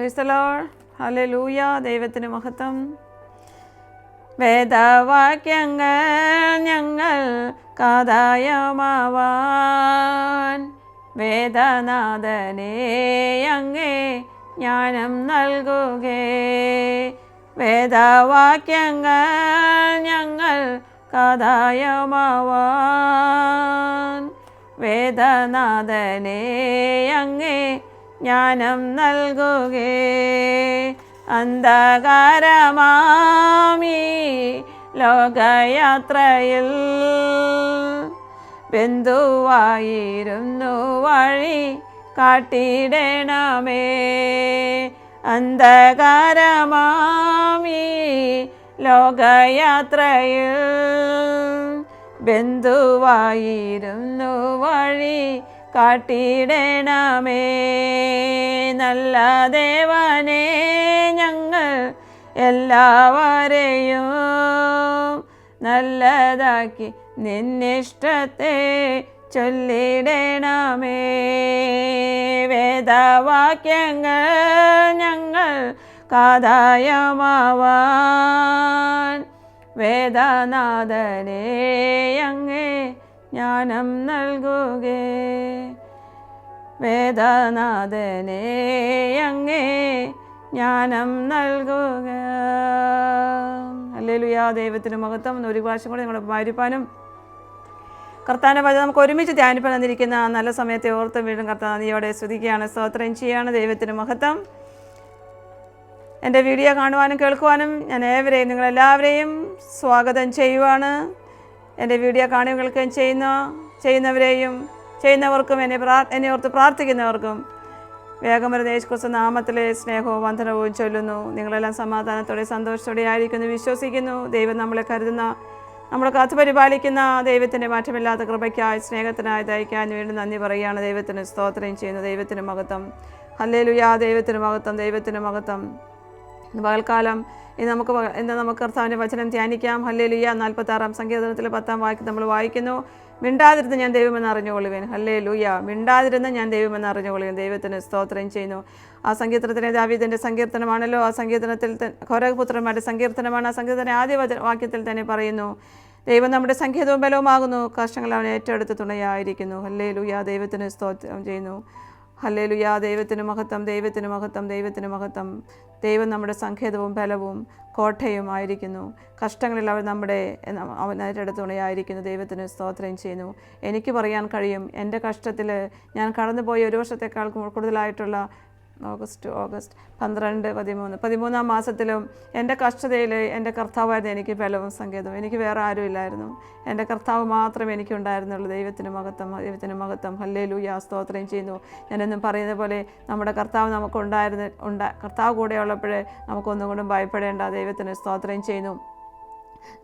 ക്രൈസ്തലോ ഹലെ ലൂയ ദൈവത്തിന് മഹത്വം. വേദവാക്യങ്ങൾ ഞങ്ങൾ കാതായമാവാൻ വേദനാഥനെ അങ്ങേ ജ്ഞാനം നൽകുകേ. വേദവാക്യങ്ങൾ ഞങ്ങൾ കാതായമാവാൻ വേദനാഥനെ അങ്ങേ ജ്ഞാനം നൽകുകേ. അന്ധകാരമാമി ലോകയാത്രയിൽ ബന്ധുവായിരുന്നു വഴി കാട്ടിടണമേ. അന്ധകാരമാമി ലോകയാത്രയിൽ ബന്ധുവായിരുന്നു വഴി കാട്ടിടണമേ. നല്ല ദേവനെ ഞങ്ങൾ എല്ലാവരെയും നല്ലതാക്കി നിന്നിഷ്ടത്തെ ചൊല്ലിടണമേ. വേദവാക്യങ്ങൾ ഞങ്ങൾ കാതായമാവാൻ വേദനാഥനെ അങ്ങേ ജ്ഞാനം നൽകുകേ. വേദനാഥനെ അങ്ങേ ജ്ഞാനം നൽകുക. അല്ലേലുയാ ദൈവത്തിന് മഹത്വം ഒരു പ്രാവശ്യം കൂടെ നിങ്ങളുടെ വാരിപ്പാനും കർത്താന്റെ വചനം നമുക്ക് ഒരുമിച്ച് ധ്യാനിപ്പാൻ തന്നിരിക്കുന്ന നല്ല സമയത്തെ ഓർത്ത് വീണ്ടും കർത്താവ് നദിയോടെ സ്തുതിക്കുകയാണ് സ്തോത്രം ചെയ്യുകയാണ് ദൈവത്തിന് മഹത്വം. എന്റെ വീഡിയോ കാണുവാനും കേൾക്കുവാനും ഞാൻ ഏവരെയും നിങ്ങളെല്ലാവരെയും സ്വാഗതം ചെയ്യുവാണ്. എന്റെ വീഡിയോ കാണുകയും കേൾക്കുകയും ചെയ്യുന്ന ചെയ്യുന്നവരെയും ചെയ്യുന്നവർക്കും എന്നെ പ്രാ എന്നെ ഓർത്ത് പ്രാർത്ഥിക്കുന്നവർക്കും വേഗം വരുന്ന യേശുക്രിസ്തു നാമത്തിലെ സ്നേഹവും വന്ദനവും ചൊല്ലുന്നു. നിങ്ങളെല്ലാം സമാധാനത്തോടെ സന്തോഷത്തോടെ ആയിരിക്കുന്നു. വിശ്വസിക്കുന്നു. ദൈവം നമ്മളെ കരുതുന്ന നമ്മളെ കാത്തു പരിപാലിക്കുന്ന ദൈവത്തിന്റെ മാറ്റമില്ലാത്ത കൃപയ്ക്കായി സ്നേഹത്തിനായി ദയക്കാൻ വേണ്ടി നന്ദി പറയുകയാണ്. ദൈവത്തിന് സ്തോത്രം ചെയ്യുന്നു. ദൈവത്തിന് മഹത്വം. ഹല്ലേലുയാ. ദൈവത്തിന് മഹത്വം. ദൈവത്തിന് മഹത്വം. പകൽക്കാലം ഇന്ന് നമുക്ക് ഇന്ന് നമുക്ക് കർത്താവിന്റെ വചനം ധ്യാനിക്കാം. ഹല്ലേലുയ്യ നാൽപ്പത്താറാം സങ്കീർത്തനത്തിൽ പത്താം വാക്യം നമ്മൾ വായിക്കുന്നു. മിണ്ടാതിരുന്ന് ഞാൻ ദൈവമെന്ന് അറിഞ്ഞുകൊള്ളുവേൻ. ഹല്ലേ ലൂയ മിണ്ടാതിരുന്ന് ഞാൻ ദൈവമെന്ന് അറിഞ്ഞുകൊള്ളുവേൻ. ദൈവത്തിന് സ്തോത്രം ചെയ്യുന്നു. ആ സങ്കീർത്തനത്തിലെ ദാവീദിന്റെ സങ്കീർത്തനമാണല്ലോ. ആ സങ്കീർത്തനത്തിൽ ഘോരപുത്രന്മാരുടെ സങ്കീർത്തനമാണ്. ആ സങ്കീർത്തന ആദ്യ വാക്യത്തിൽ തന്നെ പറയുന്നു. ദൈവം നമ്മുടെ സംഗീതവും ബലവുമാകുന്നു. കഷ്ടങ്ങൾ അവൻ ഏറ്റെടുത്ത് തുണയായിരിക്കുന്നു. ഹല്ലേ ലൂയ ദൈവത്തിന് സ്തോത്രം ചെയ്യുന്നു. ഹല്ലേലുയാ. ദൈവത്തിന് മഹത്വം ദൈവത്തിന് മഹത്വം ദൈവത്തിന് മഹത്വം. ദൈവം നമ്മുടെ സങ്കേതവും ബലവും കോട്ടയും ആയിരിക്കുന്നു കഷ്ടങ്ങളിൽ അവൻ നമ്മുടെ ഏറ്റെടുത്ത് തുണയായിരിക്കുന്നു ദൈവത്തിന് സ്തോത്രം ചെയ്യുന്നു. എനിക്ക് പറയാൻ കഴിയും എന്റെ കഷ്ടത്തിൽ ഞാൻ കടന്നുപോയ ഒരു വർഷത്തേക്കാൾ കൂടുതലായിട്ടുള്ള ഓഗസ്റ്റ് ഓഗസ്റ്റ് പന്ത്രണ്ട് പതിമൂന്ന്. പതിമൂന്നാം മാസത്തിലും എന്റെ കഷ്ടതയിൽ എന്റെ കർത്താവായിരുന്നു എനിക്ക് ബലവും സങ്കേതവും. എനിക്ക് വേറെ ആരും ഇല്ലായിരുന്നു. എന്റെ കർത്താവ് മാത്രമേ എനിക്കുണ്ടായിരുന്നുള്ളൂ. ദൈവത്തിന് മഹത്വം ദൈവത്തിന് മഹത്വം. ഹല്ലേ ലൂയ സ്തോത്രം ചെയ്യുന്നു. ഞാനെന്നും പറയുന്ന പോലെ നമ്മുടെ കർത്താവ് നമുക്കുണ്ടായിരുന്ന ഉണ്ടാ കർത്താവ് കൂടെ ഉള്ളപ്പോഴേ നമുക്കൊന്നും കൊണ്ടും ഭയപ്പെടേണ്ട. ദൈവത്തിന് സ്തോത്രം ചെയ്യുന്നു.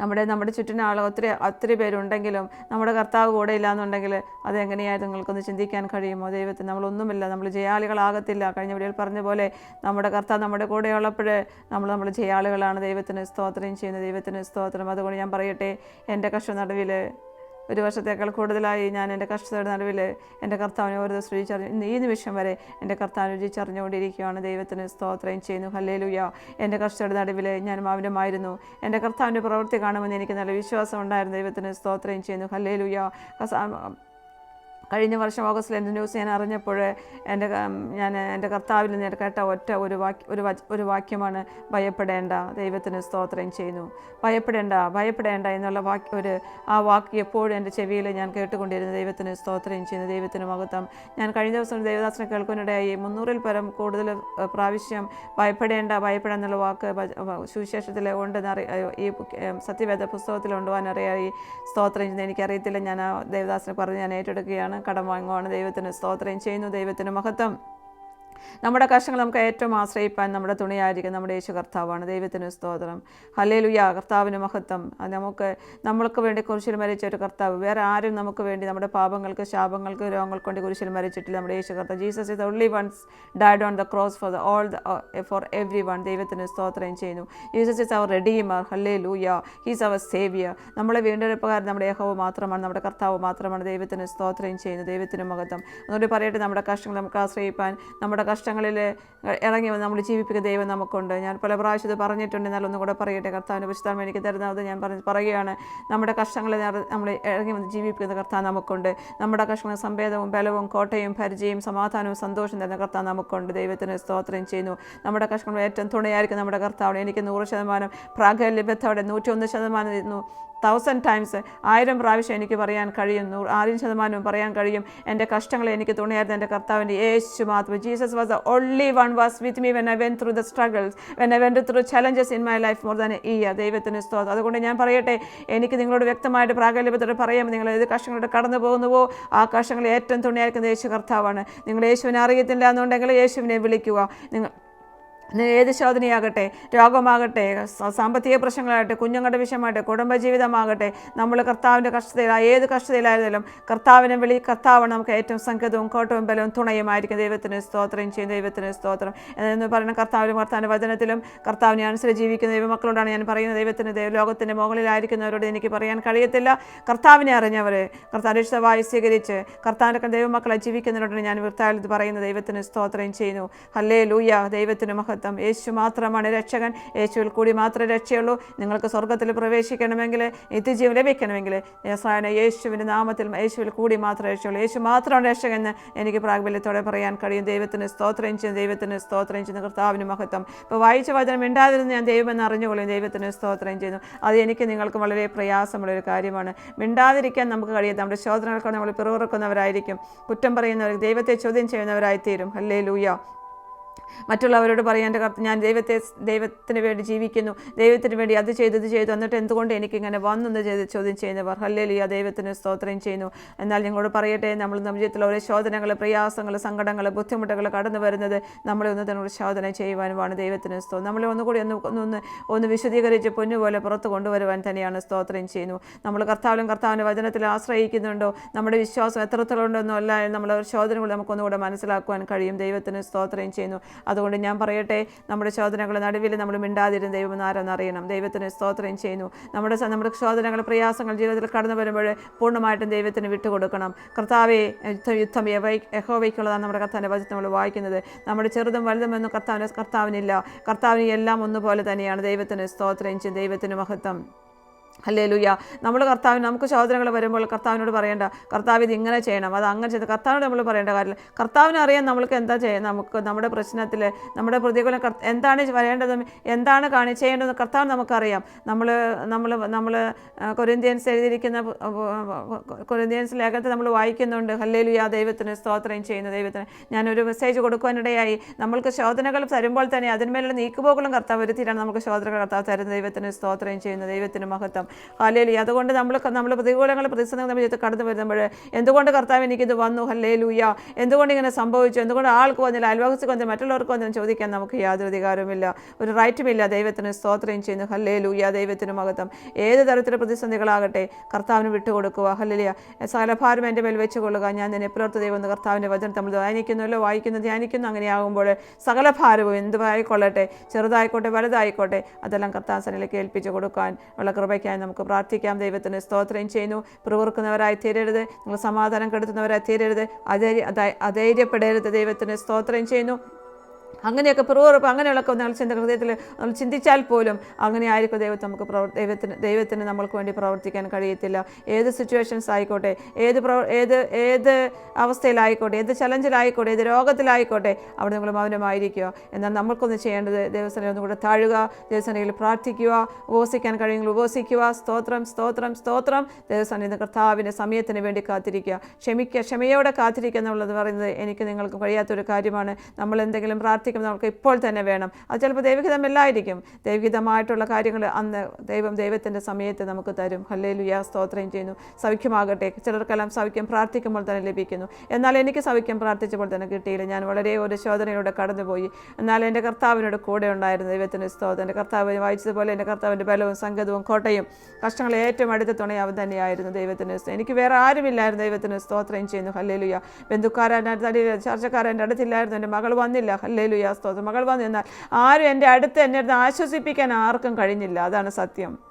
നമ്മുടെ നമ്മുടെ ചുറ്റിനും ആൾ ഒത്തിരി ഒത്തിരി പേരുണ്ടെങ്കിലും നമ്മുടെ കർത്താവ് കൂടെ ഇല്ലാന്നുണ്ടെങ്കിൽ അതെങ്ങനെയായി നിങ്ങൾക്കൊന്ന് ചിന്തിക്കാൻ കഴിയുമോ? ദൈവത്തിന് നമ്മളൊന്നുമില്ല. നമ്മൾ ജയാളികളാകത്തില്ല. കഴിഞ്ഞ വീഡിയോയിൽ പറഞ്ഞ പോലെ നമ്മുടെ കർത്താവ് നമ്മുടെ കൂടെ നമ്മൾ നമ്മൾ ജയാളികളാണ് ദൈവത്തിന് സ്തോത്രം ചെയ്യുന്നത്. ദൈവത്തിന് സ്തോത്രം. അതുകൊണ്ട് ഞാൻ പറയട്ടെ എന്റെ കഷ്ട നടുവിൽ ഒരു വർഷത്തേക്കാൾ കൂടുതലായി ഞാൻ എന്റെ കഷ്ടതയുടെ നടുവിൽ എന്റെ കർത്താവിനെ ഓരോ ദിവസം രുചിച്ചറിഞ്ഞു ഈ നിമിഷം വരെ എന്റെ കർത്താവിനെ രുചിച്ചറിഞ്ഞുകൊണ്ടിരിക്കുകയാണ് ദൈവത്തിന് സ്തോത്രം ചെയ്യുന്നു. ഹല്ലേലുയ. എന്റെ കഷ്ടതയുടെ നടുവിൽ ഞാൻ മൗനമായിരുന്നു എന്റെ കർത്താവിന്റെ പ്രവൃത്തി കാണുമെന്ന് എനിക്ക് നല്ല വിശ്വാസം ഉണ്ടായിരുന്നു. ദൈവത്തിന് സ്തോത്രം ചെയ്യുന്നു. ഹല്ലേലുയ. കഴിഞ്ഞ വർഷം ഓഗസ്റ്റിൽ എന്റെ ന്യൂസ് ഞാൻ അറിഞ്ഞപ്പോൾ എന്റെ ഞാൻ എന്റെ കർത്താവിൽ നിന്ന് കേട്ട ഒറ്റ ഒരു വാക്യ ഒരു ഒരു വാക്യമാണ് ഭയപ്പെടേണ്ട ദൈവത്തിന് സ്തോത്രം ചെയ്യുന്നു. ഭയപ്പെടേണ്ട ഭയപ്പെടേണ്ട എന്നുള്ള വാക്യ ഒരു ആ വാക്ക് എപ്പോഴും എന്റെ ചെവിയിൽ ഞാൻ കേട്ടുകൊണ്ടിരുന്നു. ദൈവത്തിന് സ്തോത്രം ചെയ്യുന്നു ദൈവത്തിന് മഹത്വം. ഞാൻ കഴിഞ്ഞ ദിവസം ദേവദാസനെ കേൾക്കുന്നിടയായി മുന്നൂറിൽ പരം കൂടുതൽ പ്രാവശ്യം ഭയപ്പെടേണ്ട ഭയപ്പെടാൻ എന്നുള്ള വാക്ക് സുവിശേഷത്തിൽ ഉണ്ടെന്ന് അറി ഈ സത്യവേദ പുസ്തകത്തിൽ ഉണ്ടുവാൻ അറിയായി സ്തോത്രം ചെയ്യുന്നത് എനിക്കറിയത്തില്ല. ഞാൻ ആ ദേവദാസനെ പറഞ്ഞ് ഞാൻ ഏറ്റെടുക്കുകയാണ്. കടം വാങ്ങുവാണ് ദൈവത്തിന് സ്തോത്രം ചെയ്യുന്നു. ദൈവത്തിന് മഹത്വം. നമ്മുടെ കഷ്ടങ്ങൾ നമുക്ക് ഏറ്റവും ആശ്രയിപ്പാൻ നമ്മുടെ തുണിയായിരിക്കും നമ്മുടെ യേശു കർത്താവാണ്. ദൈവത്തിന് സ്തോത്രം. ഹലേലുയ കർത്താവിന് മഹത്വം. നമുക്ക് നമ്മൾക്ക് വേണ്ടി കുരിശിൽ മരിച്ച ഒരു കർത്താവ്. വേറെ ആരും നമുക്ക് വേണ്ടി നമ്മുടെ പാപങ്ങൾക്ക് ശാപങ്ങൾക്ക് രോഗങ്ങൾക്ക് വേണ്ടി കുരിശിൽ മരിച്ചിട്ടില്ല നമ്മുടെ യേശു കർത്താവ്. Jesus is only once died on the cross for the all the for everyone ദൈവത്തിന് സ്തോത്രം ചെയ്യുന്നു. ജീസസ് ഇസ് അവർ റെഡീമർ ഹല്ലേ ലൂയ ഹീസ് അവർ സേവിയർ നമ്മളെ വീണ്ടെടുപ്പുകാരൻ നമ്മുടെ ഏഹവ് മാത്രമാണ് നമ്മുടെ കർത്താവ് മാത്രമാണ് ദൈവത്തിന് സ്തോത്രം ചെയ്യുന്നു. ദൈവത്തിന് മഹത്വം. അതുകൊണ്ട് പറയട്ടെ നമ്മുടെ കഷ്ടങ്ങൾ നമുക്ക് ആശ്രയിപ്പാൻ നമ്മുടെ കഷ്ടങ്ങളിൽ ഇറങ്ങി വന്ന് നമ്മൾ ജീവിപ്പിക്കുന്ന ദൈവം നമുക്കുണ്ട്. ഞാൻ പല പ്രാവശ്യം ഇത് പറഞ്ഞിട്ടുണ്ട്. എന്നാൽ ഒന്നും കൂടെ പറയട്ടെ. കർത്താവിന്റെ പുസ്തകം എനിക്ക് തരുന്നത് ഞാൻ പറഞ്ഞ് പറയുകയാണ്. നമ്മുടെ കഷ്ടങ്ങളിൽ നമ്മൾ ഇറങ്ങി വന്ന് ജീവിപ്പിക്കുന്ന കർത്താവ് നമുക്കുണ്ട്. നമ്മുടെ കഷ്ടങ്ങൾ സംവേദവും ബലവും കോട്ടയും പരിചയം സമാധാനവും സന്തോഷം തരുന്ന കർത്താവ് നമുക്കുണ്ട്. ദൈവത്തിന് സ്തോത്രം ചെയ്യുന്നു. നമ്മുടെ കഷ്ടങ്ങൾ ഏറ്റവും തുണയായിരിക്കും നമ്മുടെ കർത്താവ് എനിക്ക് നൂറ് ശതമാനം പ്രാഗല്യബദ്ധയുടെ നൂറ്റൊന്ന് ശതമാനം ഇരുന്നു. തൗസൻഡ് ടൈംസ് ആയിരം പ്രാവശ്യം എനിക്ക് പറയാൻ കഴിയും ആയിരം ശതമാനവും പറയാൻ കഴിയും. എന്റെ കഷ്ടങ്ങളെ എനിക്ക് തുണയായിരുന്നു എന്റെ കർത്താവിന്റെ യേശു മാത്രം. Jesus was the only one was with me when I went through the struggles when I went through challenges in my life more than ഈ ദൈവത്തിന് സ്തോത്രം. അതുകൊണ്ട് ഞാൻ പറയട്ടെ എനിക്ക് നിങ്ങളോട് വ്യക്തമായിട്ട് പ്രാഗല്യത്തോടെ പറയാം നിങ്ങൾ ഏത് കഷ്ടങ്ങളോട് കടന്നു പോകുന്നുവോ ആ കഷ്ടങ്ങൾ ഏറ്റവും തുണയായിരിക്കുന്ന യേശു കർത്താവാണ്. നിങ്ങൾ യേശുവിനെ അറിയത്തില്ല എന്നുണ്ടെങ്കിൽ യേശുവിനെ വിളിക്കുക. നിങ്ങൾ ഏത് ശോധനയാകട്ടെ രോഗമാകട്ടെ സാമ്പത്തിക പ്രശ്നങ്ങളാകട്ടെ കുഞ്ഞുങ്ങളുടെ വിഷയമാകട്ടെ കുടുംബജീവിതമാകട്ടെ നമ്മൾ കർത്താവിന്റെ കഷ്ടതയിൽ ഏത് കഷ്ടതയിലായിരുന്നാലും കർത്താവിനെ വിളി കർത്താവാണ് നമുക്ക് ഏറ്റവും സംഗതവും കോട്ടവും ബലവും തുണയുമായിരിക്കും ദൈവത്തിന് സ്തോത്രം ചെയ്യും ദൈവത്തിന് സ്തോത്രം. എന്ന് പറയുന്ന കർത്താവിലും കർത്താവിന്റെ വചനത്തിലും കർത്താവിനെ അനുസരിച്ച് ജീവിക്കുന്ന ദൈവമക്കളോടാണ് ഞാൻ പറയുന്നത്. ദൈവത്തിന് ദൈവ ലോകത്തിന്റെ മുകളിലായിരിക്കുന്നവരോട് എനിക്ക് പറയാൻ കഴിയത്തില്ല. കർത്താവിനെ അറിഞ്ഞവർ കർത്താവിന്റെ ഇഷ്ടമായി സ്വീകരിച്ച് കർത്താവിന്റെ ദൈവമക്കളെ ജീവിക്കുന്നവരോടാണ് ഞാൻ വൃത്താവിൽ പറയുന്നത്. ദൈവത്തിന് സ്തോത്രം ചെയ്യുന്നു. ഹല്ലേ ലൂയ ദൈവത്തിന് മഹത്വം യേശു മാത്രമാണ് രക്ഷകൻ. യേശുവിൽ കൂടി മാത്രമേ രക്ഷയുള്ളൂ. നിങ്ങൾക്ക് സ്വർഗത്തിൽ പ്രവേശിക്കണമെങ്കിൽ നിത്യജീവൻ ലഭിക്കണമെങ്കിൽ യേസായന യേശുവിന്റെ നാമത്തിൽ യേശുവിൽ കൂടി മാത്രമേ രക്ഷയുള്ളൂ. യേശു മാത്രമാണ് രക്ഷകൻ എനിക്ക് പ്രാഗല്യത്തോടെ പറയാൻ കഴിയും. ദൈവത്തിന് സ്തോത്രം ചെയ്യുന്ന ദൈവത്തിന് സ്തോത്രം ചെയ്യുന്ന കർത്താവിന് മഹത്വം. ഇപ്പോൾ വായിച്ച വചനം മിണ്ടാതിരുന്ന് ഞാൻ ദൈവമെന്ന് അറിഞ്ഞുകൊള്ളും ദൈവത്തിന് സ്തോത്രം ചെയ്യുന്നു. അത് എനിക്ക് നിങ്ങൾക്ക് വളരെ പ്രയാസമുള്ളൊരു കാര്യമാണ്. മിണ്ടാതിരിക്കാൻ നമുക്ക് കഴിയാത്ത നമ്മുടെ ശോധനകൾക്ക് നമ്മൾ പിറവിറക്കുന്നവരായിരിക്കും. കുറ്റം പറയുന്നവർ ദൈവത്തെ ചോദ്യം ചെയ്യുന്നവരായിത്തീരും. അല്ലേ ലൂയ മറ്റുള്ളവരോട് പറയാൻ ഞാൻ ദൈവത്തെ ദൈവത്തിന് വേണ്ടി ജീവിക്കുന്നു. ദൈവത്തിന് വേണ്ടി അത് ചെയ്തു ഇത് ചെയ്തു. എന്നിട്ട് എന്തുകൊണ്ട് എനിക്കിങ്ങനെ വന്നെന്ന് ചെയ്ത് ചോദ്യം ചെയ്യുന്നവർ? ഹല്ലേലിയ ദൈവത്തിന് സ്തോത്രം ചെയ്യുന്നു. എന്നാൽ ഞങ്ങളോട് പറയട്ടെ നമ്മൾ നമ്മുടെ ജീവിതത്തിൽ ഓരോ ശോധനകൾ പ്രയാസങ്ങൾ സങ്കടങ്ങൾ ബുദ്ധിമുട്ടുകൾ കടന്നു വരുന്നത് നമ്മളെ ഒന്ന് തന്നെ ശോധന ചെയ്യുവാനുമാണ് ദൈവത്തിന് സ്തോ നമ്മളെ ഒന്നുകൂടി ഒന്ന് ഒന്ന് ഒന്ന് വിശദീകരിച്ച് പൊന്നുപോലെ പുറത്ത് കൊണ്ടുവരുവാൻ തന്നെയാണ് സ്തോത്രം ചെയ്യുന്നു. നമ്മൾ കർത്താവിലും കർത്താവിന്റെ വചനത്തിൽ ആശ്രയിക്കുന്നുണ്ടോ? നമ്മുടെ വിശ്വാസം എത്രത്തോളം അല്ല നമ്മൾ ശോധനകൾ നമുക്കൊന്നുകൂടെ മനസ്സിലാക്കുവാൻ കഴിയും. ദൈവത്തിന് സ്തോത്രം ചെയ്യുന്നു. അതുകൊണ്ട് ഞാൻ പറയട്ടെ നമ്മുടെ ശോധനകളുടെ നടുവിൽ നമ്മൾ മിണ്ടാതിരുന്ന ദൈവം ആരെന്ന് അറിയണം. ദൈവത്തിന് സ്തോത്രം ചെയ്യുന്നു. നമ്മുടെ നമ്മുടെ ശോധനകൾ പ്രയാസങ്ങൾ ജീവിതത്തിൽ കടന്നു വരുമ്പോൾ പൂർണമായിട്ടും ദൈവത്തിന് വിട്ടുകൊടുക്കണം. കർത്താവെ യുദ്ധം യുദ്ധം യഹോവയ്ക്കുള്ളതാണ് നമ്മുടെ കർത്താവിന്റെ വചനം നമ്മൾ വായിക്കുന്നത്. നമ്മുടെ ചെറുതും വലുതുമെന്നും കർത്താവിന് കർത്താവിനില്ല. കർത്താവിന് എല്ലാം ഒന്നുപോലെ തന്നെയാണ്. ദൈവത്തിന് സ്തോത്രം ചെയ്യും. ദൈവത്തിന് മഹത്വം. അല്ലേ ലുയ്യ നമ്മൾ കർത്താവിന് നമുക്ക് ചോദനകൾ വരുമ്പോൾ കർത്താവിനോട് പറയേണ്ട കർത്താവ് ഇത് ഇങ്ങനെ ചെയ്യണം. അത് അങ്ങനെ ചെയ്ത് കർത്താവിനോട് നമ്മൾ പറയേണ്ട കാര്യമില്ല. കർത്താവിന് അറിയാൻ നമ്മൾക്ക് എന്താ ചെയ്യാം നമുക്ക് നമ്മുടെ പ്രശ്നത്തിൽ നമ്മുടെ പ്രതികൂലം എന്താണ് വരേണ്ടതും എന്താണ് കാണി ചെയ്യേണ്ടത് കർത്താവ് നമുക്കറിയാം. നമ്മൾ നമ്മൾ നമ്മൾ കൊരിന്ത്യൻസ് എഴുതിയിരിക്കുന്ന കൊരിന്ത്യൻസ് ലേഖനത്തെ നമ്മൾ വായിക്കുന്നുണ്ട്. ഹല്ലേ ലുയ്യ ദൈവത്തിന് സ്തോത്രം ചെയ്യുന്ന ദൈവത്തിന്. ഞാനൊരു മെസ്സേജ് കൊടുക്കുവാനിടയായി. നമ്മൾക്ക് ശോധനകൾ തരുമ്പോൾ തന്നെ അതിന്മേലുള്ള നീക്കുപോകളും കർത്താവ് വരുത്തിയിട്ടാണ് നമുക്ക് ശോധനകൾ കർത്താവ് തരുന്ന ദൈവത്തിന് സ്തോത്രം ചെയ്യുന്ന ദൈവത്തിന് മഹത്വം. ഹല്ലേലി അതുകൊണ്ട് നമ്മൾ നമ്മൾ പ്രതികൂലങ്ങൾ പ്രതിസന്ധികൾ നമ്മൾ ജീവിതത്തിൽ കടന്നു വരുമ്പോൾ എന്തുകൊണ്ട് കർത്താവ് എനിക്കിത് വന്നു? ഹല്ലേലൂയ. എന്തുകൊണ്ട് ഇങ്ങനെ സംഭവിച്ചു? എന്തുകൊണ്ട് ആൾക്ക് വന്നില്ല? അയൽവാസിക്ക് വന്നില്ല? മറ്റുള്ളവർക്ക് വന്നില്ല ചോദിക്കാൻ നമുക്ക് യാതൊരു അധികാരവുമില്ല. ഒരു റൈറ്റുമില്ല ദൈവത്തിന് സ്തോത്രം ചെയ്യുന്നു. ഹല്ലേലൂയ. ദൈവത്തിന് മഹത്വം ഏത് തരത്തിലുള്ള പ്രതിസന്ധികളാകട്ടെ കർത്താവിന് വിട്ടുകൊടുക്കുക. ഹല്ലേലിയ. സകലഭാരം എന്റെ മേൽ വെച്ചുകൊള്ളുക. ഞാൻ നിന്നെ പുലർത്ത് ദൈവം എന്ന് കർത്താവിന്റെ വചനം നമ്മൾ ധ്യാനിക്കുന്നല്ലോ വായിക്കുന്നു ധ്യാനിക്കുന്നു. അങ്ങനെയാകുമ്പോൾ സകല ഭാരവും എന്തുമായിക്കൊള്ളട്ടെ ചെറുതായിക്കോട്ടെ വലുതായിക്കോട്ടെ? അതെല്ലാം കർത്താവ് സനിലേക്ക് ഏൽപ്പിച്ച് കൊടുക്കാൻ ഉള്ള കൃപയ്ക്കായി നമുക്ക് പ്രാർത്ഥിക്കാം. ദൈവത്തിന് സ്തോത്രം ചെയ്യുന്നു. പിറുവിറുക്കുന്നവരായി തീരരുത്. നിങ്ങൾ സമാധാനം കെടുത്തുന്നവരായി തീരരുത്. അധൈര്യ അധൈ- അധൈര്യപ്പെടരുത്. ദൈവത്തിന് സ്തോത്രം ചെയ്യുന്നു. അങ്ങനെയൊക്കെ പിറുവിറുപ്പ് അങ്ങനെയുള്ളൊക്കെ നമ്മൾ ചിന്ത ഹൃദയത്തിൽ നമ്മൾ ചിന്തിച്ചാൽ പോലും അങ്ങനെ ആയിരിക്കും ദൈവത്തെ നമുക്ക് പ്രവർ ദൈവത്തിന് ദൈവത്തിന് നമ്മൾക്ക് വേണ്ടി പ്രവർത്തിക്കാൻ കഴിയത്തില്ല. ഏത് സിറ്റുവേഷൻസ് ആയിക്കോട്ടെ ഏത് പ്രവ ഏത് ഏത് അവസ്ഥയിലായിക്കോട്ടെ ഏത് ചലഞ്ചിലായിക്കോട്ടെ ഏത് രോഗത്തിലായിക്കോട്ടെ അവിടെ നിങ്ങൾ മൗനമായിരിക്കുക. എന്നാൽ നമ്മൾക്കൊന്ന് ചെയ്യേണ്ടത് ദൈവസനയിൽ ഒന്നും കൂടെ താഴുക ദൈവസനയിൽ പ്രാർത്ഥിക്കുക ഉപവസിക്കാൻ കഴിയുമെങ്കിൽ ഉപവസിക്കുക സ്തോത്രം സ്തോത്രം സ്തോത്രം. ദൈവസനയിൽ കർത്താവിന്റെ സമയത്തിന് വേണ്ടി കാത്തിരിക്കുക. ക്ഷമിക്കുക ക്ഷമയോടെ കാത്തിരിക്കുക എന്നുള്ളത് പറയുന്നത് എനിക്ക് നിങ്ങൾക്ക് കഴിയാത്തൊരു കാര്യമാണ്. നമ്മൾ എന്തെങ്കിലും പ്രാർത്ഥിക്കുമ്പോൾ നമുക്ക് ഇപ്പോൾ തന്നെ വേണം. അത് ചിലപ്പോൾ ദൈവഹിതമല്ലായിരിക്കും ദൈവഹിതമായിട്ടുള്ള കാര്യങ്ങൾ അന്ന് ദൈവം ദൈവത്തിന്റെ സമയത്ത് നമുക്ക് തരും. ഹല്ലേലുയ സ്തോത്രം ചെയ്യുന്നു. സൗഖ്യമാകട്ടെ. ചിലർക്കെല്ലാം സൗഖ്യം പ്രാർത്ഥിക്കുമ്പോൾ തന്നെ ലഭിക്കുന്നു. എന്നാൽ എനിക്ക് സൗഖ്യം പ്രാർത്ഥിച്ചപ്പോൾ തന്നെ കിട്ടിയില്ല. ഞാൻ വളരെ ഒരു ശോധനയിലൂടെ കടന്നുപോയി. എന്നാൽ എന്റെ കർത്താവിനോട് കൂടെ ഉണ്ടായിരുന്നു ദൈവത്തിന്റെ സ്തോത്രം. എന്റെ കർത്താവ് വായിച്ചതുപോലെ എന്റെ കർത്താവിന്റെ ബലവും സംഗതവും കോട്ടയും കഷ്ടങ്ങൾ ഏറ്റവും അടുത്ത തുണയും അവൻ തന്നെയായിരുന്നു ദൈവത്തിന്. എനിക്ക് വേറെ ആരുമില്ലായിരുന്നു ദൈവത്തിന് സ്തോത്രം ചെയ്യുന്നു. ഹല്ലേലുയ. ബന്ധുക്കാരൻ തടി ചർച്ചക്കാരന്റെ അടുത്തില്ലായിരുന്നു. എന്റെ മകൾ വന്നില്ല. ഹല്ലേലുയ സ്തോത്രം. മകൾ വന്നു എന്നാൽ ആരും എന്റെ അടുത്ത് എന്നെ ആശ്വസിപ്പിക്കാൻ ആർക്കും കഴിഞ്ഞില്ല. അതാണ് സത്യം.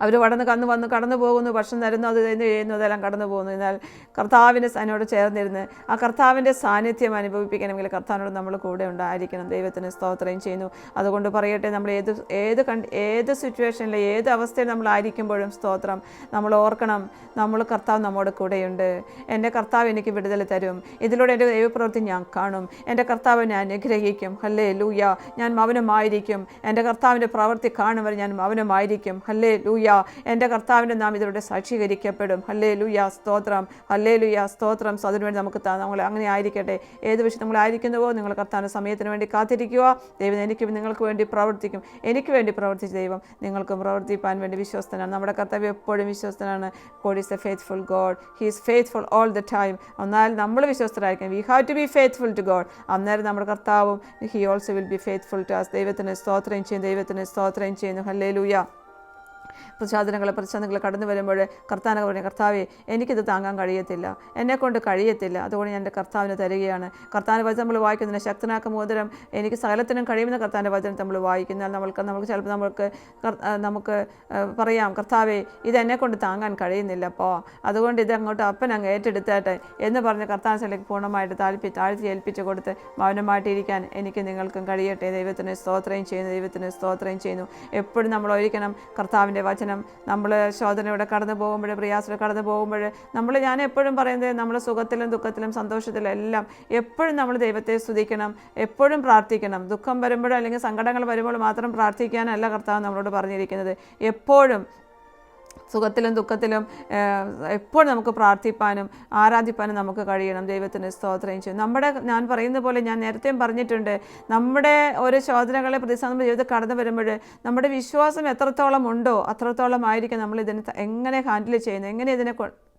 അവർ വടന്ന് കന്ന് വന്ന് കടന്നു പോകുന്നു ഭക്ഷണം തരുന്നു അത് കഴിഞ്ഞ് ചെയ്യുന്നു അതെല്ലാം കടന്നു പോകുന്നു. എന്നാൽ കർത്താവിന്റെ സനോട് ചേർന്നിരുന്ന് ആ കർത്താവിന്റെ സാന്നിധ്യം അനുഭവിപ്പിക്കണമെങ്കിൽ കർത്താവിനോട് നമ്മൾ കൂടെ ഉണ്ടായിരിക്കണം. ദൈവത്തിന് സ്തോത്രം ചെയ്യുന്നു. അതുകൊണ്ട് പറയട്ടെ നമ്മൾ ഏത് ഏത് കണ്ട് ഏത് സിറ്റുവേഷനിൽ ഏത് അവസ്ഥയിൽ നമ്മളായിരിക്കുമ്പോഴും സ്തോത്രം. നമ്മൾ ഓർക്കണം നമ്മൾ കർത്താവ് നമ്മോട് കൂടെയുണ്ട്. എന്റെ കർത്താവ് എനിക്ക് വിടുതൽ തരും. ഇതിലൂടെ എന്റെ ദൈവപ്രവൃത്തി ഞാൻ കാണും. എന്റെ കർത്താവ് ഞാൻ അനുഗ്രഹിക്കും. ഹല്ലേ ലൂയ ഞാൻ മൗനമായിരിക്കും. എന്റെ കർത്താവിന്റെ പ്രവൃത്തി കാണും ഞാൻ മൗനമായിരിക്കും. ഹല്ലേ ലൂയ എന്റെ കർത്താവിന്റെ നാം ഇതിലൂടെ സാക്ഷീകരിക്കപ്പെടും. ഹല്ലേലൂയ സ്തോത്രം. ഹല്ലേലൂയ സ്തോത്രം. സോ അതിനുവേണ്ടി നമുക്ക് നമ്മൾ അങ്ങനെ ആയിരിക്കട്ടെ. ഏത് വിഷയം നമ്മൾ ആയിരിക്കുന്നുവോ നിങ്ങൾ കർത്താവിന്റെ സമയത്തിന് വേണ്ടി കാത്തിരിക്കുക. ദൈവം എനിക്കും നിങ്ങൾക്ക് വേണ്ടി പ്രവർത്തിക്കും. എനിക്ക് വേണ്ടി പ്രവർത്തിച്ച ദൈവം നിങ്ങൾക്കും പ്രവർത്തിപ്പാൻ വേണ്ടി വിശ്വസ്തനാണ്. നമ്മുടെ കർത്താവ് എപ്പോഴും വിശ്വസ്തനാണ്. God is a faithful God he is faithful all the time എന്നാൽ നമ്മൾ വിശ്വസ്തരായിരിക്കും we have to be faithful to God അന്നേരം നമ്മുടെ കർത്താവും he also will be faithful to us ദൈവത്തിന് സ്തോത്രം ചെയ്യും. ദൈവത്തിന് സ്തോത്രം ചെയ്യുന്നു. ഹല്ലേ ലൂയ പ്രചോദനങ്ങൾ പ്രതിസന്ധികൾ കടന്നു വരുമ്പോൾ കർത്താനൊക്കെ പറഞ്ഞു കർത്താവെ എനിക്കിത് താങ്ങാൻ കഴിയത്തില്ല. എന്നെക്കൊണ്ട് കഴിയത്തില്ല. അതുകൊണ്ട് ഞാൻ എന്റെ കർത്താവിന് തരികയാണ്. കർത്താവിന്റെ വചനം നമ്മൾ വായിക്കുന്നതിന് ശക്തനാക്ക മോതിരം എനിക്ക് സകലത്തിനും കഴിയുന്ന കർത്താവിന്റെ വചനം നമ്മൾ വായിക്കുന്നാൽ നമ്മൾക്ക് നമുക്ക് ചിലപ്പോൾ നമുക്ക് നമുക്ക് പറയാം കർത്താവെ ഇത് എന്നെക്കൊണ്ട് താങ്ങാൻ കഴിയുന്നില്ല അപ്പോൾ അതുകൊണ്ട് ഇത് അങ്ങോട്ട് അപ്പൻ അങ്ങ് ഏറ്റെടുത്തേട്ടെ എന്ന് പറഞ്ഞ് കർത്താൻ കർത്താവിലേക്ക് പൂർണമായിട്ട് താഴ്ത്തി താഴ്ത്തി ഏൽപ്പിച്ച് കൊടുത്ത് മൗനമായിട്ടിരിക്കാൻ എനിക്ക് നിങ്ങൾക്കും കഴിയട്ടെ. ദൈവത്തിന് സ്തോത്രം ചെയ്യുന്നു ദൈവത്തിന് സ്തോത്രം ചെയ്യുന്നു. എപ്പോഴും നമ്മൾ ഒരിക്കണം കർത്താവിന്റെ വചനം നമ്മൾ ശോധനയുടെ കടന്നു പോകുമ്പോൾ പ്രയാസത്തിൽ കടന്നു പോകുമ്പോൾ നമ്മൾ ഞാൻ എപ്പോഴും പറയുന്നത് നമ്മൾ സുഖത്തിലും ദുഃഖത്തിലും സന്തോഷത്തിലും എല്ലാം എപ്പോഴും നമ്മൾ ദൈവത്തെ സ്തുതിക്കണം എപ്പോഴും പ്രാർത്ഥിക്കണം. ദുഃഖം വരുമ്പോഴോ അല്ലെങ്കിൽ സങ്കടങ്ങൾ വരുമ്പോൾ മാത്രം പ്രാർത്ഥിക്കാനല്ല കർത്താവ് നമ്മളോട് പറഞ്ഞിരിക്കുന്നത്. എപ്പോഴും സുഖത്തിലും ദുഃഖത്തിലും എപ്പോഴും നമുക്ക് പ്രാർത്ഥിപ്പാനും ആരാധിപ്പാനും നമുക്ക് കഴിയണം. ദൈവത്തിന് സ്തോത്രം ചെയ്യും. നമ്മുടെ ഞാൻ പറയുന്ന പോലെ ഞാൻ നേരത്തെയും പറഞ്ഞിട്ടുണ്ട് നമ്മുടെ ഓരോ ശോധനകളെ പ്രതിസന്ധി ജീവിതത്തിൽ കടന്നു വരുമ്പോൾ നമ്മുടെ വിശ്വാസം എത്രത്തോളം ഉണ്ടോ അത്രത്തോളം ആയിരിക്കും നമ്മൾ ഇതിനെ എങ്ങനെ ഹാൻഡിൽ ചെയ്യുന്നത് എങ്ങനെ ഇതിനെ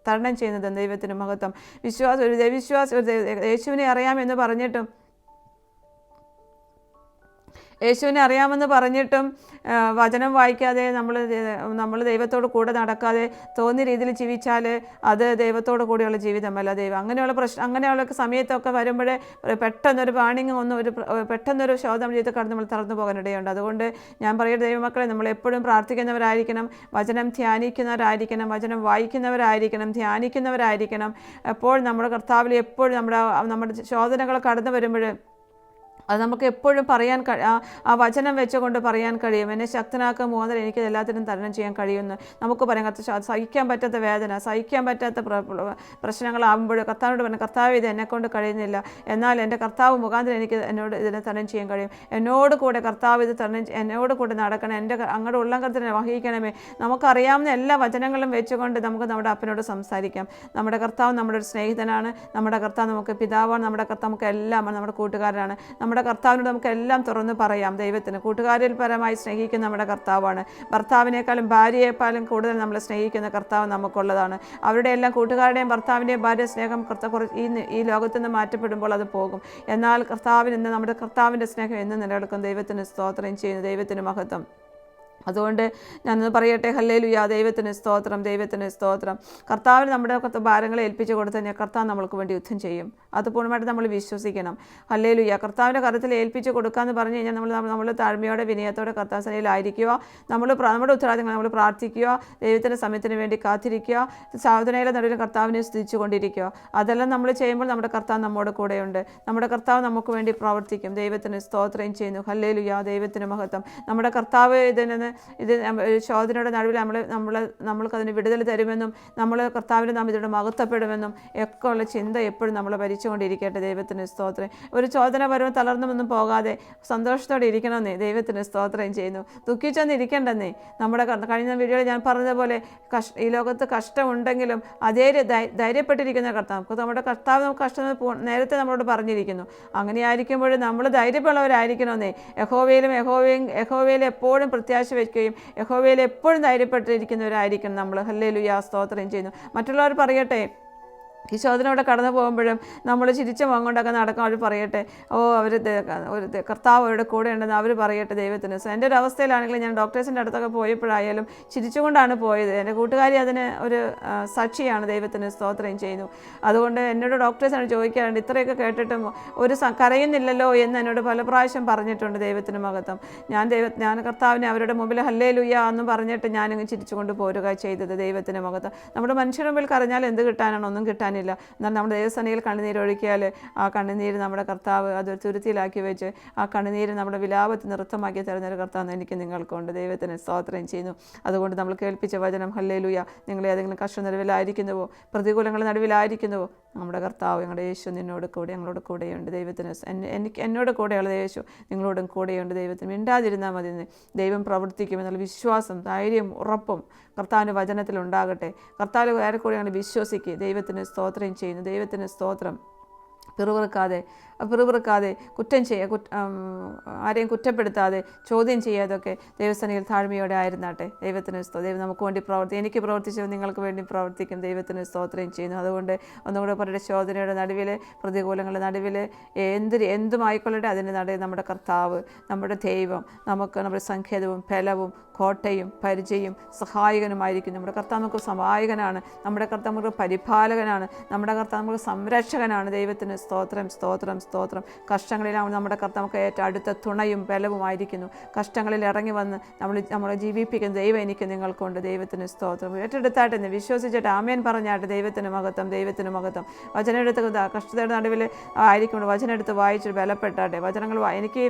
തരണം ചെയ്യുന്നത് ദൈവത്തിന് മഹത്വം. വിശ്വാസം ഒരു ദൈവവിശ്വാസം ഒരു യേശുവിനെ അറിയാമെന്ന് പറഞ്ഞിട്ടും യേശുവിനെ അറിയാമെന്ന് പറഞ്ഞിട്ടും വചനം വായിക്കാതെ നമ്മൾ നമ്മൾ ദൈവത്തോട് കൂടെ നടക്കാതെ തോന്നിയ രീതിയിൽ ജീവിച്ചാൽ അത് ദൈവത്തോട് കൂടിയുള്ള ജീവിതമല്ല ദൈവം. അങ്ങനെയുള്ള പ്രശ്നം അങ്ങനെയുള്ള സമയത്തൊക്കെ വരുമ്പോഴേ പെട്ടെന്നൊരു വാണിങ് ഒന്ന് ഒരു പെട്ടെന്നൊരു ശോധം ജീവിതത്തിൽ കടന്ന് നമ്മൾ തളർന്നു പോകാനിടയുണ്ട് അതുകൊണ്ട് ഞാൻ പറയുന്ന ദൈവമക്കളെ നമ്മൾ എപ്പോഴും പ്രാർത്ഥിക്കുന്നവരായിരിക്കണം വചനം ധ്യാനിക്കുന്നവരായിരിക്കണം വചനം വായിക്കുന്നവരായിരിക്കണം ധ്യാനിക്കുന്നവരായിരിക്കണം. എപ്പോഴും നമ്മുടെ കർത്താവിൽ എപ്പോഴും നമ്മുടെ നമ്മുടെ ശോധനകൾ കടന്നു വരുമ്പോൾ അത് നമുക്ക് എപ്പോഴും പറയാൻ ആ- വചനം വെച്ചുകൊണ്ട് പറയാൻ കഴിയും. എന്നെ ശക്തനാക്കാൻ പോകുന്നത് എനിക്ക് എല്ലാത്തിനും തരണം ചെയ്യാൻ കഴിയുമെന്ന് നമുക്ക് പറയാം കത്ത് സഹിക്കാൻ പറ്റാത്ത വേദന സഹിക്കാൻ പറ്റാത്ത പ്ര- പ്ര- പ്രശ്നങ്ങളാകുമ്പോൾ കർത്താവിനോട് പറഞ്ഞു കർത്താവ് ഇത് എന്നെക്കൊണ്ട് കഴിയുന്നില്ല. എന്നാൽ എന്റെ കർത്താവ് മുഖാന്തരം എനിക്ക് എന്നോട് ഇതിനെ തരണം ചെയ്യാൻ കഴിയും. എന്നോട് കൂടെ കർത്താവ് ഇത് തരണം എന്നോട് കൂടെ നടക്കണം. എന്റെ അങ്ങോട്ട് അങ്ങയുടെ ഉള്ളംകരത്തിനെ വഹിക്കണമേ. നമുക്കറിയാവുന്ന എല്ലാ വചനങ്ങളും വെച്ചുകൊണ്ട് നമുക്ക് നമ്മുടെ അപ്പനോട് സംസാരിക്കാം. നമ്മുടെ കർത്താവ് നമ്മുടെ ഒരു സ്നേഹിതനാണ്. നമ്മുടെ കർത്താവ് നമുക്ക് പിതാവാണ്. നമ്മുടെ കർത്താവ് നമുക്ക് എല്ലാം നമ്മുടെ കൂട്ടുകാരനാണ്. നമ്മുടെ കർത്താവിനോട് നമുക്ക് എല്ലാം തുറന്ന് പറയാം. ദൈവത്തിന് കൂട്ടുകാരിൽ പരമായി സ്നേഹിക്കുന്ന നമ്മുടെ കർത്താവാണ്. ഭർത്താവിനേക്കാളും ഭാര്യയെക്കാളും കൂടുതൽ നമ്മൾ സ്നേഹിക്കുന്ന കർത്താവ് നമുക്കുള്ളതാണ്. അവരുടെ എല്ലാം കൂട്ടുകാരുടെയും ഭർത്താവിന്റെയും ഭാര്യ സ്നേഹം കുറച്ച് ഈ ഈ ലോകത്തു നിന്ന് മാറ്റപ്പെടുമ്പോൾ അത് പോകും. എന്നാൽ കർത്താവിന് ഇന്ന് നമ്മുടെ കർത്താവിന്റെ സ്നേഹം എന്ന് നിലനിൽക്കും. ദൈവത്തിന് സ്തോത്രം ചെയ്യുന്നു. ദൈവത്തിന് മഹത്വം. അതുകൊണ്ട് ഞാനൊന്ന് പറയട്ടെ. ഹല്ലേലുയ. ദൈവത്തിന് സ്തോത്രം ദൈവത്തിന് സ്തോത്രം. കർത്താവിന് നമ്മുടെ കത്ത് ഭാരങ്ങളെ ഏൽപ്പിച്ചു തന്നെ കർത്താവ് നമ്മൾക്ക് വേണ്ടി യുദ്ധം ചെയ്യും. അത് പൂർണമായിട്ട് നമ്മൾ വിശ്വസിക്കണം. ഹല്ലേലുയ. കർത്താവിന്റെ കരത്തിൽ ഏൽപ്പിച്ച് കൊടുക്കാമെന്ന് പറഞ്ഞു കഴിഞ്ഞാൽ നമ്മൾ നമ്മൾ താഴ്മയോടെ വിനയത്തോടെ കർത്താവ് സനയിലായിരിക്കുക നമ്മൾ നമ്മുടെ ഉത്തരവാദിത്തങ്ങൾ നമ്മൾ പ്രാർത്ഥിക്കുക. ദൈവത്തിന്റെ സമയത്തിന് വേണ്ടി കാത്തിരിക്കുക. സാധനയിലെ നടുവിൽ കർത്താവിനെ സ്തുതിച്ചു കൊണ്ടിരിക്കുക. അതെല്ലാം നമ്മൾ ചെയ്യുമ്പോൾ നമ്മുടെ കർത്താവ് നമ്മോട് കൂടെയുണ്ട്. നമ്മുടെ കർത്താവ് നമുക്ക് വേണ്ടി പ്രവർത്തിക്കും. ദൈവത്തിന് സ്തോത്രം ചെയ്യുന്നു. ഹല്ലേലുയ. ദൈവത്തിന് മഹത്വം. നമ്മുടെ കർത്താവ് ഇതിന് ഇത് ചോദനയുടെ നടുവിൽ നമ്മൾ നമ്മൾ നമ്മൾക്ക് അതിന് വിടുതൽ തരുമെന്നും നമ്മൾ കർത്താവിന് നാം ഇതിലൂടെ മഹത്വപ്പെടുമെന്നും ഒക്കെ ഉള്ള ചിന്ത എപ്പോഴും നമ്മൾ ഭരിച്ചുകൊണ്ടിരിക്കട്ടെ ദൈവത്തിന് സ്തോത്രം. ഒരു ചോദന വരുമ്പോൾ തളർന്നുമൊന്നും പോകാതെ സന്തോഷത്തോടെ ഇരിക്കണമെന്നേ ദൈവത്തിന് സ്തോത്രം ചെയ്യുന്നു. ദുഃഖിച്ചൊന്നും ഇരിക്കണ്ടെന്നേ. നമ്മുടെ കഴിഞ്ഞ വീഡിയോയിൽ ഞാൻ പറഞ്ഞതുപോലെ കഷ് ഈ ലോകത്ത് കഷ്ടമുണ്ടെങ്കിലും അതേ ധൈര്യപ്പെട്ടിരിക്കുന്ന കർത്താവ് നമ്മുടെ കർത്താവ് നമുക്ക് കഷ്ടം നേരത്തെ നമ്മളോട് പറഞ്ഞിരിക്കുന്നു. അങ്ങനെ ആയിരിക്കുമ്പോൾ നമ്മൾ ധൈര്യമുള്ളവരായിരിക്കണമെന്നേ. യഹോവയിലും യഹോവയും യഹോവയിൽ എപ്പോഴും പ്രത്യാശ വയ്ക്കുകയും യഹോവയിൽ എപ്പോഴും ധൈര്യപ്പെട്ടിരിക്കുന്നവരായിരിക്കണം നമ്മൾ. ഹല്ലേലുയാ. സ്തോത്രം ചെയ്യുന്നു. മറ്റുള്ളവർ പറയട്ടെ ഈ ശോധനയോടെ കടന്നു പോകുമ്പോഴും നമ്മൾ ചിരിച്ച മുഖം കൊണ്ടൊക്കെ നടക്കും അവർ പറയട്ടെ ഓ അവർ ഒരു കർത്താവ് അവരുടെ കൂടെ ഉണ്ടെന്ന് അവർ പറയട്ടെ ദൈവത്തിന്. സോ എന്റെ ഒരു അവസ്ഥയിലാണെങ്കിലും ഞാൻ ഡോക്ടേഴ്സിന്റെ അടുത്തൊക്കെ പോയപ്പോഴായാലും ചിരിച്ചുകൊണ്ടാണ് പോയത്. എന്റെ കൂട്ടുകാരി അതിന് ഒരു സാക്ഷിയാണ് ദൈവത്തിന് സ്തോത്രം ചെയ്യുന്നു. അതുകൊണ്ട് എന്നോട് ഡോക്ടേഴ്സിനോട് ചോദിക്കാറുണ്ട് ഇത്രയൊക്കെ കേട്ടിട്ടും ഒരു കരയുന്നില്ലല്ലോ എന്ന് എന്നോട് പല പ്രാവശ്യം പറഞ്ഞിട്ടുണ്ട് ദൈവത്തിന് മഹത്വം. ഞാൻ ദൈവ ഞാൻ കർത്താവിനെ അവരുടെ മുമ്പിൽ ഹല്ലേ ലുയ്യ എന്ന് പറഞ്ഞിട്ട് ഞാനിങ്ങ് ചിരിച്ചുകൊണ്ട് പോരുക ചെയ്തത് ദൈവത്തിന് മഹത്വം. നമ്മുടെ മനുഷ്യരുടെ മുമ്പിൽ കരഞ്ഞാൽ എന്ത് കിട്ടാനാണ്? ഒന്നും കിട്ടാനില്ല എന്നാൽ നമ്മുടെ ദൈവസനയിൽ കണ്ണുനീര് ഒഴുക്കിയാൽ ആ കണ്ണുനീര് നമ്മുടെ കർത്താവ് അത് തുരുത്തിയിലാക്കി വെച്ച് ആ കണ്ണുനീര് നമ്മുടെ വിലാപത്തിൽ നൃത്തമാക്കി തരുന്നൊരു കർത്താവ് എനിക്ക് നിങ്ങൾക്കുണ്ട്. ദൈവത്തിന് സ്തോത്രം ചെയ്യുന്നു. അതുകൊണ്ട് നമ്മൾ കേൾപ്പിച്ച വചനം ഹല്ലേലൂയ നിങ്ങൾ ഏതെങ്കിലും കഷ്ട പ്രതികൂലങ്ങളുടെ നടുവിലായിരിക്കുന്നുവോ നമ്മുടെ കർത്താവ് ഞങ്ങളുടെ യേശു നിന്നോട് കൂടെ ഞങ്ങളോട് കൂടെയുണ്ട്. ദൈവത്തിന് എനിക്ക് എന്നോട് കൂടെയുള്ള യേശു നിങ്ങളോടും കൂടെയുണ്ട്. ദൈവത്തിന് മിണ്ടാതിരുന്നാൽ മതി ദൈവം ദൈവം പ്രവർത്തിക്കുമെന്നുള്ള വിശ്വാസം ധൈര്യം ഉറപ്പും കർത്താവിന്റെ വചനത്തിൽ ഉണ്ടാകട്ടെ കർത്താവ് വേറെ കൂടെയാണ് വിശ്വസിക്കുക ദൈവത്തിന് സ്തോത്രം ചെയ്യുന്നു. ദൈവത്തിന് സ്തോത്രം. പിറുപിറുക്കാതെ പിറുപിറുക്കാതെ കുറ്റം ചെയ്യുക ആരെയും കുറ്റപ്പെടുത്താതെ ചോദ്യം ചെയ്യാതൊക്കെ ദൈവസനയിൽ താഴ്മയോടെ ആയിരുന്നാട്ടെ. ദൈവത്തിന് സ്തോ ദൈവം നമുക്ക് വേണ്ടി പ്രവർത്തി എനിക്ക് പ്രവർത്തിച്ചത് നിങ്ങൾക്ക് വേണ്ടി പ്രവർത്തിക്കും. ദൈവത്തിന് സ്തോത്രം ചെയ്യുന്നു. അതുകൊണ്ട് ഒന്നുകൂടെ പറയുടെ ശോധനയുടെ നടുവിൽ പ്രതികൂലങ്ങളുടെ നടുവിൽ എന്ത് എന്തുമായിക്കൊള്ളട്ടെ അതിന്റെ നടുവിൽ നമ്മുടെ കർത്താവ് നമ്മുടെ ദൈവം നമുക്ക് നമ്മുടെ സങ്കേതവും ഫലവും കോട്ടയും പരിചയം സഹായകനുമായിരിക്കും നമ്മുടെ കർത്താവ് നമുക്ക് സഹായകനാണ്. നമ്മുടെ കർത്താവ് നമുക്ക് പരിപാലകനാണ്. നമ്മുടെ കർത്താവ് നമുക്ക് സംരക്ഷകനാണ്. ദൈവത്തിന് സ്തോത്രം സ്തോത്രം സ്തോത്രം. കഷ്ടങ്ങളിൽ അവൻ നമ്മുടെ നമുക്ക് ഏറ്റവും അടുത്ത തുണയും ബലവുമായിരിക്കുന്നു കഷ്ടങ്ങളിൽ ഇറങ്ങി വന്ന് നമ്മൾ നമ്മളെ ജീവിപ്പിക്കുന്ന ദൈവം എനിക്ക് നിങ്ങൾക്കുണ്ട്. ദൈവത്തിന് സ്തോത്രം. ഏറ്റെടുത്തായിട്ട് എന്ന് വിശ്വസിച്ചിട്ട് ആമേൻ പറഞ്ഞാട്ട് ദൈവത്തിന് മഹത്വം ദൈവത്തിന് മഹത്വം. വചനം എടുത്ത് കഷ്ടതയുടെ നടുവിൽ ആയിരിക്കുമ്പോൾ വചനം എടുത്ത് വായിച്ചിട്ട് ബലപ്പെട്ടാട്ടെ. വചനങ്ങൾ എനിക്ക്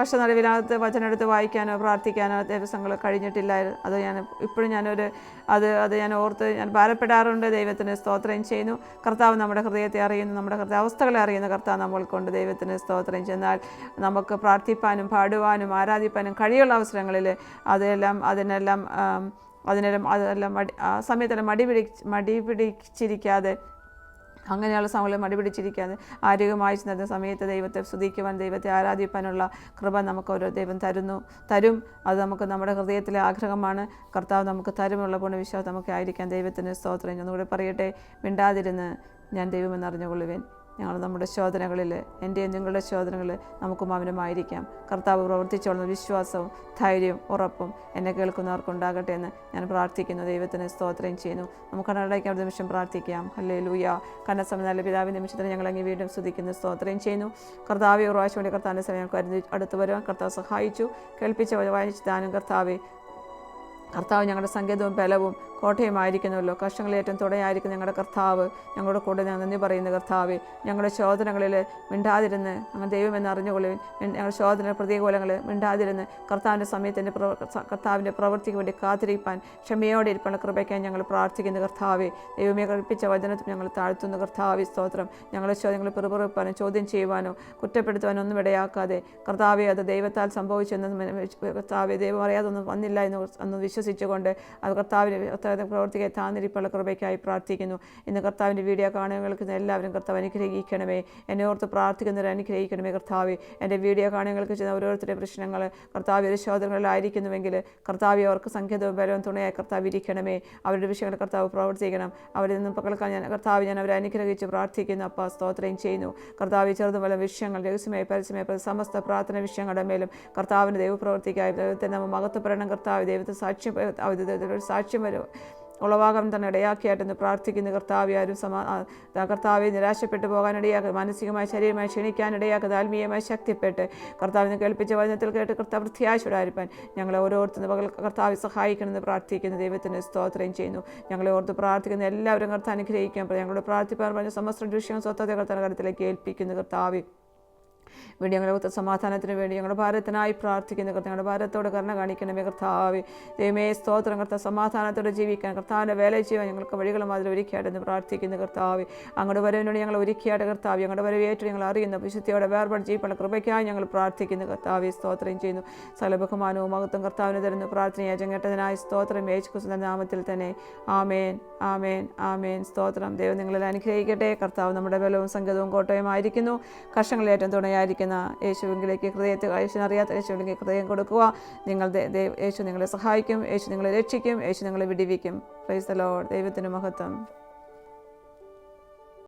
കഷ്ടനടുവിനകത്ത് വചനം എടുത്ത് വായിക്കാനോ പ്രാർത്ഥിക്കാനോ ദിവസങ്ങൾ കഴിഞ്ഞിട്ടില്ലായിരുന്നു അത് ഞാൻ ഇപ്പോഴും ഞാനൊരു അത് അത് ഞാൻ ഓർത്ത് ഞാൻ ഭാരപ്പെടാറുണ്ട്. ദൈവത്തിന് സ്തോത്രം ചെയ്യുന്നു. കർത്താവ് നമ്മുടെ ഹൃദയത്തെ അറിയുന്നു. നമ്മുടെ ഹൃദയ അവസ്ഥകളെ അറിയുന്ന. കർത്താവ് നമ്മൾക്കൊണ്ട് ദൈവത്തിന് സ്തോത്രം. ചെന്നാൽ നമുക്ക് പ്രാർത്ഥിപ്പാനും പാടുവാനും ആരാധിപ്പാനും കഴിയുള്ള അവസരങ്ങളിൽ അതെല്ലാം അതിനെല്ലാം അതിനെല്ലാം അതെല്ലാം മടി ആ സമയത്തെല്ലാം മടി പിടി മടി പിടിച്ചിരിക്കാതെ അങ്ങനെയുള്ള സമയങ്ങളിൽ മടിപിടിച്ചിരിക്കാതെ ആരോഗ്യമായി ചെന്ന സമയത്ത് ദൈവത്തെ സ്തുതിക്കുവാൻ ദൈവത്തെ ആരാധിപ്പാനുള്ള കൃപ നമുക്ക് ഓരോ ദൈവം തരുന്നു തരും. അത് നമുക്ക് നമ്മുടെ ഹൃദയത്തിലെ ആഗ്രഹമാണ്. കർത്താവ് നമുക്ക് തരുമുള്ള ഗുണവിശ്വാസം നമുക്ക് ആയിരിക്കാൻ ദൈവത്തിന് സ്തോത്രം. ഒന്നുകൂടെ പറയട്ടെ? മിണ്ടാതിരുന്ന് ഞാൻ ദൈവമെന്ന് അറിഞ്ഞുകൊള്ളുവേൻ ഞങ്ങൾ നമ്മുടെ ശോധനകളിൽ എന്റെയും നിങ്ങളുടെ ശോധനകളിൽ നമുക്കും അവനുമായിരിക്കാം കർത്താവ് പ്രവർത്തിച്ചോളുന്ന വിശ്വാസവും ധൈര്യവും ഉറപ്പും എന്നെ കേൾക്കുന്നവർക്കുണ്ടാകട്ടെ എന്ന് ഞാൻ പ്രാർത്ഥിക്കുന്നു. ദൈവത്തിന് സ്തോത്രം ചെയ്യുന്നു. നമുക്ക് കണ്ണടയ്ക്കാൻ ഒരു നിമിഷം പ്രാർത്ഥിക്കാം. അല്ലേ ലൂയ കണ്ണസമ നല്ല പിതാവിൻ നിമിഷത്തിന് ഞങ്ങൾ വീണ്ടും സ്തുതിക്കുന്നു സ്തോത്രം ചെയ്യുന്നു. കർത്താവ് പ്രാവശ്യം വേണ്ടി കർത്താവിന്റെ സമയം ഞങ്ങൾക്ക് അരുതി അടുത്ത് വരുവാൻ കർത്താവ് സഹായിച്ചു. കേൾപ്പിച്ച വായിച്ചു ദാനം കർത്താവെ. കർത്താവ് ഞങ്ങളുടെ സങ്കേതവും ബലവും കോട്ടയുമായിരിക്കുന്നുവല്ലോ കഷ്ടങ്ങളേറ്റം തുടയായിരിക്കും ഞങ്ങളുടെ കർത്താവ് ഞങ്ങളുടെ കൂടെ ഞാൻ നന്ദി പറയുന്ന കർത്താവ് ഞങ്ങളുടെ ശോധനകളിൽ മിണ്ടാതിരുന്ന് അങ്ങനെ ദൈവമെന്ന് അറിഞ്ഞുകൊള്ളുവിൻ. മിൻ- ഞങ്ങളുടെ ശോധന പ്രതികൂലങ്ങൾ മിണ്ടാതിരുന്ന് കർത്താവിന്റെ സമയത്തിന്റെ കർത്താവിന്റെ പ്രവൃത്തിക്ക് വേണ്ടി കാത്തിരിക്കാൻ ക്ഷമയോടെ ഇരിപ്പുള്ള കൃപയ്ക്കാൻ ഞങ്ങൾ പ്രാർത്ഥിക്കുന്ന കർത്താവ് ദൈവമേ കൽപ്പിച്ച വചനത്തിൽ ഞങ്ങൾ താഴ്ത്തുന്ന. കർത്താവ് സ്തോത്രം. ഞങ്ങളുടെ ചോദ്യങ്ങൾ പിറുപിറുപ്പാനോ ചോദ്യം ചെയ്യുവാനോ കുറ്റപ്പെടുത്തുവാനോ ഒന്നും ഇടയാക്കാതെ കർത്താവെ അത് ദൈവത്താൽ സംഭവിച്ചെന്ന് കർത്താവെ ദൈവം അറിയാതൊന്നും വന്നില്ല എന്ന് അന്ന് വിശ്വസിച്ചുകൊണ്ട് അത് കർത്താവിനെ കർത്താവിനെ പ്രവർത്തിക്കാൻ താന്നിരിപ്പുള്ള കൃപയ്ക്കായി പ്രാർത്ഥിക്കുന്നു. ഇന്ന് കർത്താവിന്റെ വീഡിയോ കാണുക കേൾക്കുന്ന എല്ലാവരും കർത്താവ് അനുഗ്രഹിക്കണമേ. എന്നെ ഓർത്ത് പ്രാർത്ഥിക്കുന്നവർ അനുഗ്രഹിക്കണമേ കർത്താവ്. എന്റെ വീഡിയോ കാണുകൾക്ക് ചെയ്യുന്ന ഓരോരുത്തരുടെ പ്രശ്നങ്ങൾ കർത്താവ് ഒരു കർത്താവ് അവർക്ക് സംഖ്യതവും ബലവും തുണയായി കർത്താവ് ഇരിക്കണമേ. അവരുടെ വിഷയങ്ങൾ കർത്താവ് പ്രവർത്തിക്കണം. അവരിൽ നിന്നും പകൽക്കാൻ ഞാൻ കർത്താവ് ഞാൻ അവരെ അനുഗ്രഹിച്ച് പ്രാർത്ഥിക്കുന്നു. അപ്പ സ്തോത്രം ചെയ്യുന്നു. കർത്താവ് ചെറുതും വല്ല വിഷയങ്ങൾ രഹസ്യമായി പരസ്യമായി പല സമസ്ത പ്രാർത്ഥന വിഷയങ്ങളുടെ മേലും കർത്താവിന്റെ ദൈവപ്രവർത്തിക്കായി ദൈവത്തെ നമ്മൾ മഹത്വപ്പെടണം. കർത്താവ് ദൈവത്തെ സാക്ഷ്യം സാക്ഷ്യം വരും. ഉളവാകാൻ തന്നെ ഇടയാക്കിയായിട്ടെന്ന് പ്രാർത്ഥിക്കുന്ന. കർത്താവ് ആരും സമാ കർത്താവെ നിരാശപ്പെട്ടു പോകാനിടയാക്കുക മാനസികമായി ശരീരമായി ക്ഷണിക്കാൻ ഇടയാക്കുക ആത്മീയമായി ശക്തിപ്പെട്ട് കർത്താവിനെ കേൾപ്പിച്ച വചനത്തിൽ കേട്ട് കർത്താവ് പ്രത്യാശയോടായിരിക്കാൻ ഞങ്ങളെ ഓരോരുത്തരും പകൽ കർത്താവ് സഹായിക്കണമെന്ന് പ്രാർത്ഥിക്കുന്ന. ദൈവത്തിന് സ്തോത്രം ചെയ്യുന്നു. ഞങ്ങളെ ഓർത്ത് പ്രാർത്ഥിക്കുന്ന എല്ലാവരും കർത്താവ് അനുഗ്രഹിക്കാൻ പറയും ഞങ്ങളുടെ പ്രാർത്ഥിപ്പാൻ പറഞ്ഞ സമസ്ത വിഷയം സ്വത്തത്തെ കർത്താവ് കാര്യത്തിലേക്ക് ഏൽപ്പിക്കുന്നു. കർത്താവ് വേണ്ടി ഞങ്ങളുടെ ഒത്ത സമാധാനത്തിന് വേണ്ടി ഞങ്ങളുടെ ഭാരത്തിനായി പ്രാർത്ഥിക്കുന്ന. ഞങ്ങളുടെ ഭാരത്തോട് കരുണ കാണിക്കണമേ കർത്താവേ. ദൈവമേ സ്തോത്രം. കർത്താവ് സമാധാനത്തോടെ ജീവിക്കാൻ കർത്താവിന്റെ വേല ചെയ്യാൻ ഞങ്ങൾക്ക് വഴികളും അതിൽ ഒരുക്കിയായിട്ടെന്ന് പ്രാർത്ഥിക്കുന്ന കർത്താവ്. അങ്ങോട്ട് വരവിനോട് ഞങ്ങൾ ഒരുക്കിയായിട്ട് കർത്താവ്. ഞങ്ങളുടെ വരവേറ്റ് ഞങ്ങൾ അറിയുന്ന. വിശുദ്ധിയോടെ വേർപാട് ജീവിക്കുന്ന കൃപയ്ക്കായി ഞങ്ങൾ പ്രാർത്ഥിക്കുന്നു കർത്താവെ. സ്തോത്രം ചെയ്യുന്നു. സകല ബഹുമാനവും മഹത്വം കർത്താവിന് തരുന്ന. പ്രാർത്ഥന ചെങ്ങട്ടതിനായി സ്തോത്രം. യേശുക്രിസ്തുവിന്റെ നാമത്തിൽ തന്നെ. ആമേൻ. ആമേൻ. ആമേൻ. സ്തോത്രം. ദൈവം നിങ്ങളിൽ അനുഗ്രഹിക്കട്ടെ. കർത്താവ് നമ്മുടെ ബലവും സംഗതവും കോട്ടയുമായിരിക്കുന്നു. കർഷങ്ങളിലേറ്റം തുണയായിരിക്കുന്ന. യേശുവിലേക്ക് ഹൃദയത്തെ യേശുവിനെ അറിയാത്ത യേശുവിലേക്ക് ഹൃദയം കൊടുക്കുക. നിങ്ങൾ യേശു നിങ്ങളെ സഹായിക്കും യേശു നിങ്ങളെ രക്ഷിക്കും യേശു നിങ്ങളെ വിടിവിക്കും. പ്രൈസ് ദ ലോർഡ് ദൈവത്തിന് മഹത്വം.